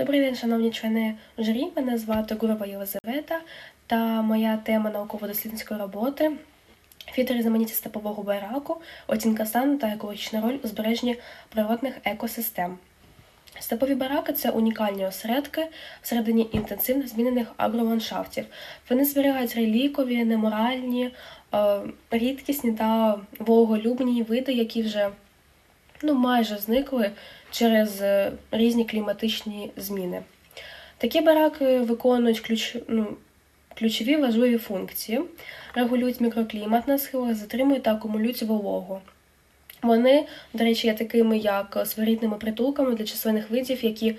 Добрий день, шановні члени журі. Мене звати Гурова Єлизавета та моя тема науково-дослідницької роботи фіторізноманіття степового байраку, оцінка стану та екологічна роль у збереженні природних екосистем. Степові бараки це унікальні осередки всередині інтенсивно змінених агроландшафтів. Вони зберігають релікові, неморальні, е, рідкісні та вологолюбні види, які вже ну, майже зникли через е, різні кліматичні зміни. Такі бараки виконують ключ, ну, ключові важливі функції, регулюють мікроклімат на схилах, затримують та акумулюють вологу. Вони, до речі, є такими, як своєрідними притулками для численних видів, які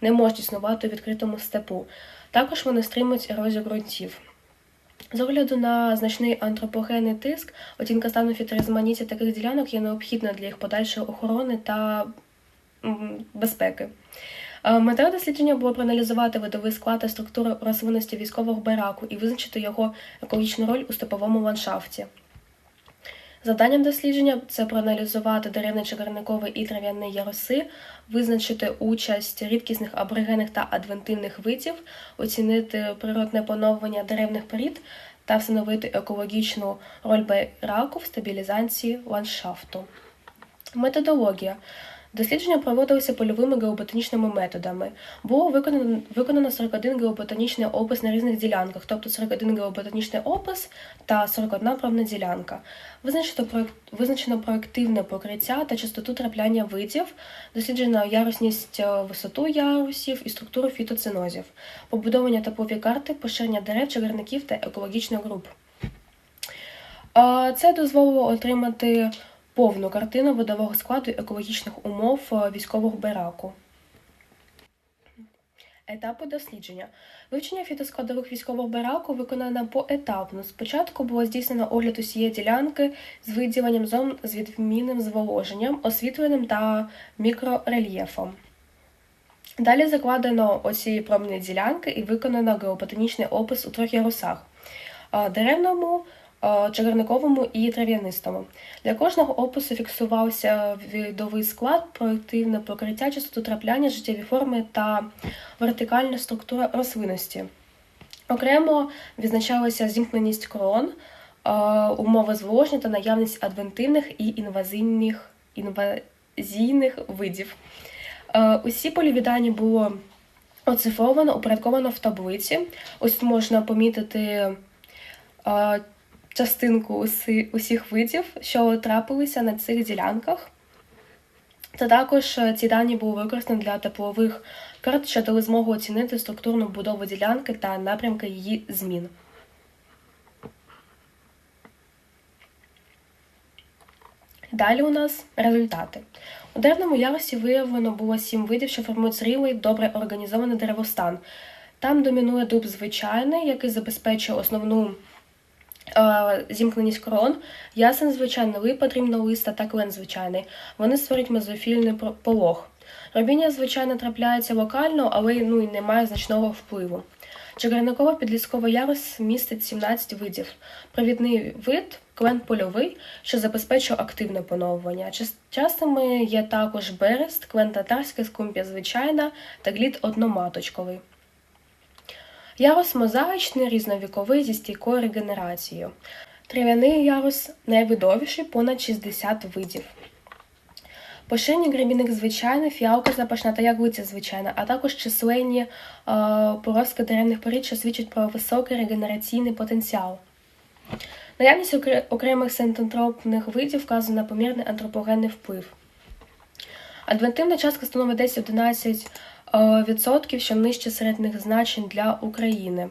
не можуть існувати у відкритому степу. Також вони стримують ерозію ґрунтів. З огляду на значний антропогенний тиск, оцінка стану фіторизманіття таких ділянок є необхідна для їх подальшої охорони та безпеки. Мета дослідження було проаналізувати видовий склад та структуру рослинності військового бараку і визначити його екологічну роль у степовому ландшафті. Завданням дослідження це проаналізувати деревний чагарниковий і трав'яний яроси, визначити участь рідкісних аборигенних та адвентивних видів, оцінити природне поновлення деревних порід та встановити екологічну роль байраку в стабілізації ландшафту. Методологія. Дослідження проводилися польовими геоботанічними методами. Було виконано виконано 41 геоботанічний опис на різних ділянках, тобто 41 геоботанічний опис та 41 пробна ділянка. Визначено проєкт, визначено проєктивне покриття та частоту трапляння видів, досліджено ярусність е, висоту ярусів і структуру фітоцинозів, побудовані тапові карти, поширення дерев, чагарників та екологічних груп. Це дозволило отримати повну картину видового складу екологічних умов е, військового бараку. Етапи дослідження. Вивчення фітоскладових військового бараку виконано поетапно. Спочатку було здійснено огляд усієї ділянки з виділенням зон з відмінним зволоженням, освітленим та мікрорельєфом. Далі закладено оці промні ділянки і виконано геоботанічний опис у трьох ярусах е, деревному, чагарниковому і трав'янистому. Для кожного опису фіксувався відовий склад, проєктивне покриття, частоту трапляння, життєві форми та вертикальна структура рослинності. Окремо відзначалася зімкненість крон, е, умови зволоження та наявність адвентивних і інвазійних інвазійних видів. Е, усі польові дані було оцифровано, упорядковано в таблиці. Ось можна помітити частинку усі, усіх видів, що трапилися на цих ділянках. Та також е, ці дані були використані для теплових карт, що дали змогу оцінити структурну будову ділянки та напрямки її змін. Далі у нас результати. У деревному ярусі виявлено було сім видів, що формують зрілий, добре організований деревостан. Там домінує дуб звичайний, який забезпечує основну зімкненість крон, ясен звичайний випад рівнолиста та клен звичайний. Вони створюють мезофільний полог. Робіння, звичайно, трапляється локально, але ну, і не має значного впливу. Чагарникова підліскова ярус містить 17 видів. Провідний вид клен польовий, що забезпечує активне поновлення. Частими є також берест, клен татарський, скумпія звичайна та глід одноматочковий. Ярус мозаїчний, різновіковий зі стійкою регенерацією. Трав'яний ярус найвидовіший понад 60 видів. Поширені гребінник звичайний, фіалка запашна та яглиця звичайна, а також численні е, поростки деревних порід, що свідчать про високий регенераційний потенціал. Наявність окремих синтентропних видів вказує на помірний антропогенний вплив. Адвентивна частка становить 10-11 Е, відсотків, що нижче середніх значень для України.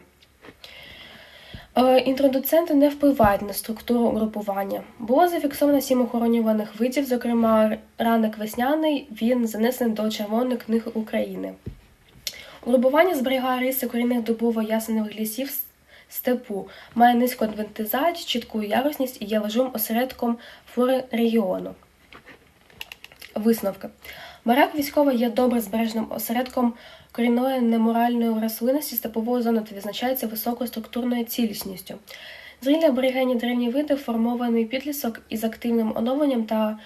Е, інтродуценти не впливають на структуру групування. Було зафіксовано сім охоронюваних видів, зокрема, ранок весняний, він занесений до Червоної книги України. Угрупування зберігає риси корінних дубово-ясенових лісів степу, має низьку адвентизацію, чітку ярусність і є важливим осередком флори регіону. Висновки. Барак військовий є добре збережним осередком корінної неморальної рослинності степової зони та відзначається високою структурною цілісністю. Зрілі аборигенні древні види, формований підлісок із активним оновленням та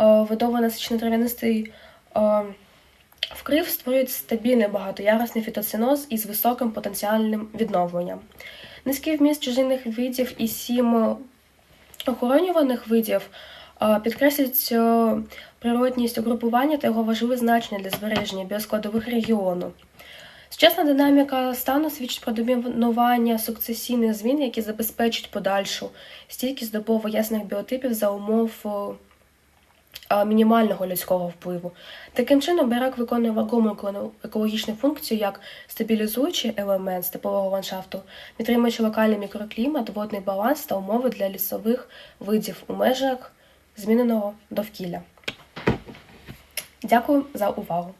е, видово насичено трав'янистий е, Вкрив створюють стабільний багатоярусний фітоциноз із високим потенціальним відновленням. Низький вміст чужинних видів і сім охоронюваних видів підкреслюють природність угрупування та його важливе значення для збереження біоскладових регіону. Сучасна динаміка стану свідчить про домінування сукцесійних змін, які забезпечать подальшу стійкість добово ясних біотипів за умов мінімального людського впливу. Таким чином, барак виконує вагому екологічну функцію як стабілізуючий елемент степового ландшафту, підтримуючи локальний мікроклімат, водний баланс та умови для лісових видів у межах зміненого довкілля. Дякую за увагу!